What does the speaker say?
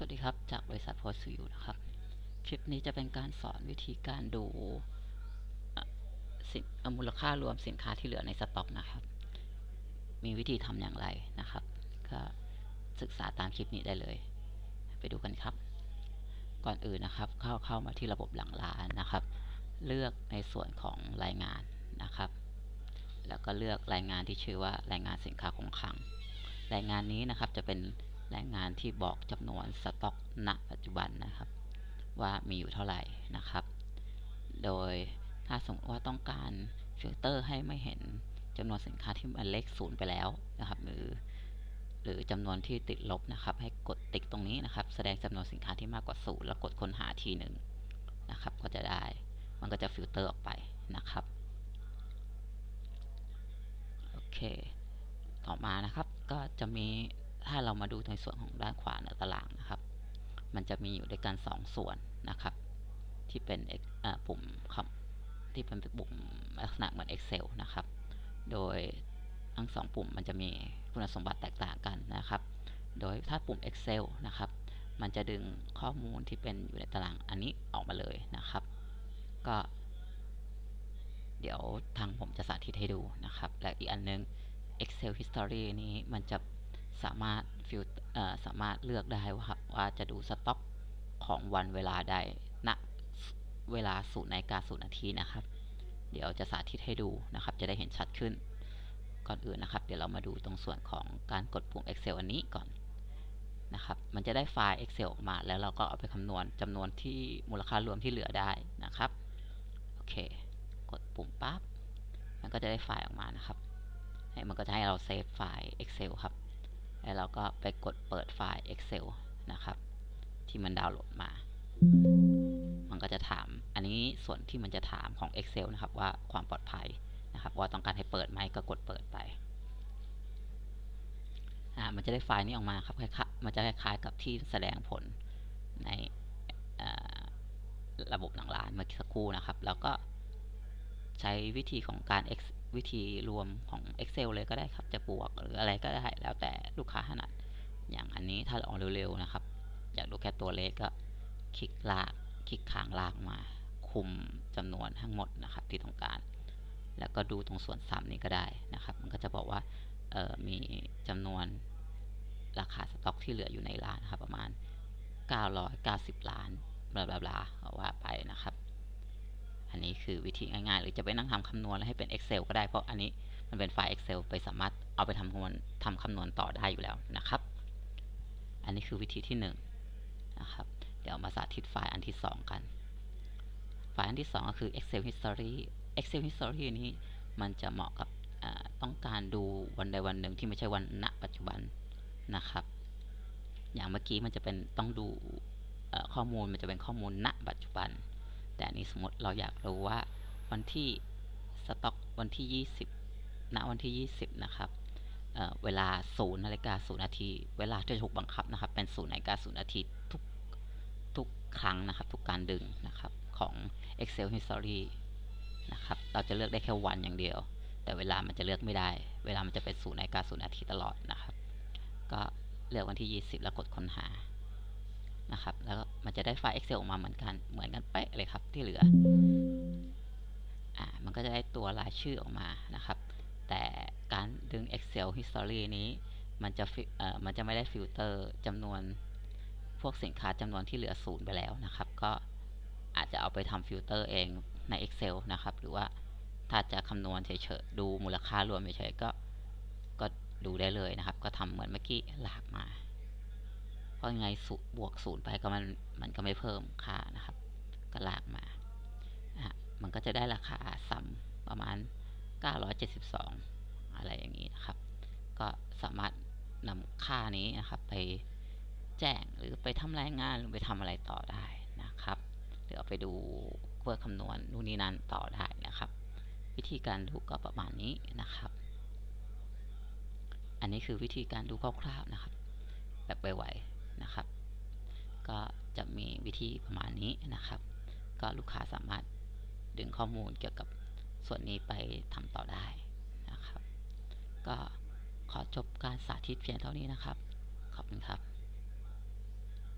สวัสดีครับ จากบริษัทโพสต์ยูนะครับ คลิปนี้จะเป็นการสอนวิธีการดูสินมูลค่ารวมสินค้าที่เหลือในสต็อกนะครับ มีวิธีทำอย่างไรนะครับ ก็ศึกษาตามคลิปนี้ได้เลย ไปดูกันครับ ก่อนอื่นนะครับ เข้าเข้ามาที่ระบบหลังร้านนะครับ เลือกในส่วนของรายงานนะครับ แล้วก็เลือกรายงานที่ชื่อว่ารายงานสินค้าคงคลัง รายงานนี้นะครับจะเป็น รายงานที่บอกจำนวนสต็อกณปัจจุบันนะครับ ว่ามีอยู่เท่าไหร่นะครับ โดยถ้าสมมติว่าต้องการฟิลเตอร์ให้ไม่เห็นจำนวนสินค้าที่มันเลขศูนย์ไปแล้วนะครับ หรือหรือจำนวนที่ติดลบนะครับ ให้กดติ๊กตรงนี้นะครับ แสดงจำนวนสินค้าที่มากกว่าศูนย์แล้วกดค้นหาทีหนึ่งนะครับ ก็จะได้ มันก็จะฟิลเตอร์ออกไปนะครับโอเค ต่อมานะครับก็จะมี ถ้าเรามาดูในส่วนของด้านขวาเหนือตารางนะครับ มันจะมีอยู่ด้วยกัน 2 ส่วนนะครับ ที่เป็นปุ่มที่เป็นปุ่มลักษณะเหมือน Excel นะครับ โดยทั้งสองปุ่มมันจะมีคุณสมบัติแตกต่างกันนะครับ โดยถ้าปุ่ม Excel นะครับ มันจะดึงข้อมูลที่เป็นอยู่ในตารางอันนี้ออกมาเลยนะครับ ก็ เดี๋ยวทางผมจะสาธิตให้ดูนะครับ และอีกอันนึง Excel History นี้มันจะ สามารถฟิลเอ่อสามารถเลือกได้ว่าว่าจะดูสต็อกของวันเวลาใดณเวลาศูนย์นาฬิกาศูนย์นาทีนะครับ เดี๋ยวจะสาธิตให้ดูนะครับ จะได้เห็นชัดขึ้น ก่อนอื่นนะครับ เดี๋ยวเรามาดูตรงส่วนของการกดปุ่ม Excel อันนี้ก่อนนะครับ มันจะได้ไฟล์ Excel ออกมา แล้วเราก็เอาไปคำนวณจำนวนที่มูลค่ารวมที่เหลือได้นะครับ โอเค กดปุ่มปั๊บ มันก็จะได้ไฟล์ออกมานะครับให้มันก็จะให้เราเซฟไฟล์ Excel ครับ แล้วเราก็ไปกดเปิดไฟล์ Excel นะครับ ที่มันดาวน์โหลดมา มันก็จะถาม อันนี้ส่วนที่มันจะถามของ Excel นะครับว่าความปลอดภัยนะครับ ว่าต้องการให้เปิดไหมก็กดเปิดไปอ่ามันจะได้ไฟล์นี้ออกมาครับคล้ายๆมันจะคล้ายๆกับที่แสดงผลในระบบหลังร้านเมื่อสักครู่นะครับ แล้วก็ใช้วิธีของการ วิธีรวมของ Excel เลยก็ได้ครับ จะบวกหรืออะไรก็ได้แล้วแต่ลูกค้าถนัด อย่างอันนี้ถ้าเราเอาเร็วๆนะครับ อยากดูแค่ตัวเลขก็คลิกลากคลิกค้างลากมา คุมจำนวนทั้งหมดนะครับที่ต้องการ แล้วก็ดูตรงส่วนซ้ำนี้ก็ได้นะครับ มันก็จะบอกว่าออมีจำนวนราคาสต็อกที่เหลืออยู่ในร้านนครับประมาณ 990 ล้านบลาบลาบลาว่าไป คือวิธีง่ายๆ หรือจะไปนั่งทำคำนวณแล้วให้เป็น Excel ก็ได้ เพราะอันนี้มันเป็นไฟล์ Excel ไปสามารถเอาไปทำคำนวณทำคำนวณต่อได้อยู่แล้วนะครับ อันนี้คือวิธีที่1นงนะครับ เดี๋ยวมาสาธิตไฟล์อันที่ 2 กัน ไฟล์อันที่ 2 ก็คือ Excel History Excel History นี้มันจะเหมาะกับต้องการดูวันใดวันหนึ่งที่ไม่ใช่วันณปัจจุบันนะครับ อย่างเมื่อกี้มันจะเป็นต้องดูข้อมูลมันจะเป็นข้อมูลณปัจจุบัน แต่นี้สมมติเราอยากรู้ว่าวันที่สต็อกวันที่ 20 ณ วันที่ 20 นะครับเเวลา0นาฬิกา0นาที เวลาที่ถูกบังคับนะครับ เป็น0นาฬิกา0นาทีทุกทุกครั้งนะครับ ทุกการดึงนะครับของ Excel History นะครับ เราจะเลือกได้แค่วันอย่างเดียว แต่เวลามันจะเลือกไม่ได้ เวลามันจะเป็น0นาฬิกา0นาทีตลอดนะครับ ก็เลือกวันที่ 20 แล้วกดค้นหา นะครับ แล้วก็ มันจะได้ไฟล์ Excel ออกมาเหมือนกัน เหมือนกันเป๊ะเลยครับที่เหลืออ่ามันก็จะได้ตัวรายชื่อออกมานะครับ แต่การดึง Excel History นี้มันจะฟิเอ่อมันจะไม่ได้ฟิลเตอร์จำนวนพวกสินค้าจำนวนที่เหลือศูนย์ไปแล้วนะครับ ก็อาจจะเอาไปทำฟิลเตอร์เองใน Excel นะครับ หรือว่าถ้าจะคำนวณเฉยๆดูมูลค่ารวมเฉยๆก็ก็ดูได้เลยนะครับ ก็ทำเหมือนเมื่อกี้หลากมา ยังไงศูนย์บวกศูนย์ไปก็มันมันก็ไม่เพิ่มค่านะครับ ก็ลากมาอะมันก็จะได้ราคาซ้ำประมาณ 972 อะไรอย่างนี้นะครับ ก็สามารถนำค่านี้นะครับ ไปแจ้งหรือไปทำรายงานหรือไปทำอะไรต่อได้นะครับหรือเอาไปดูเพื่อคำนวณนู่นนี่นั่นต่อได้นะครับ วิธีการดูก็ประมาณนี้นะครับ อันนี้คือวิธีการดูคร่าวๆนะครับ แบบไวๆ นะครับ ก็จะมีวิธีประมาณนี้นะครับ ก็ลูกค้าสามารถดึงข้อมูลเกี่ยวกับส่วนนี้ไปทำต่อได้นะครับ ก็ขอจบการสาธิตเพียงเท่านี้นะครับ ขอบคุณครับ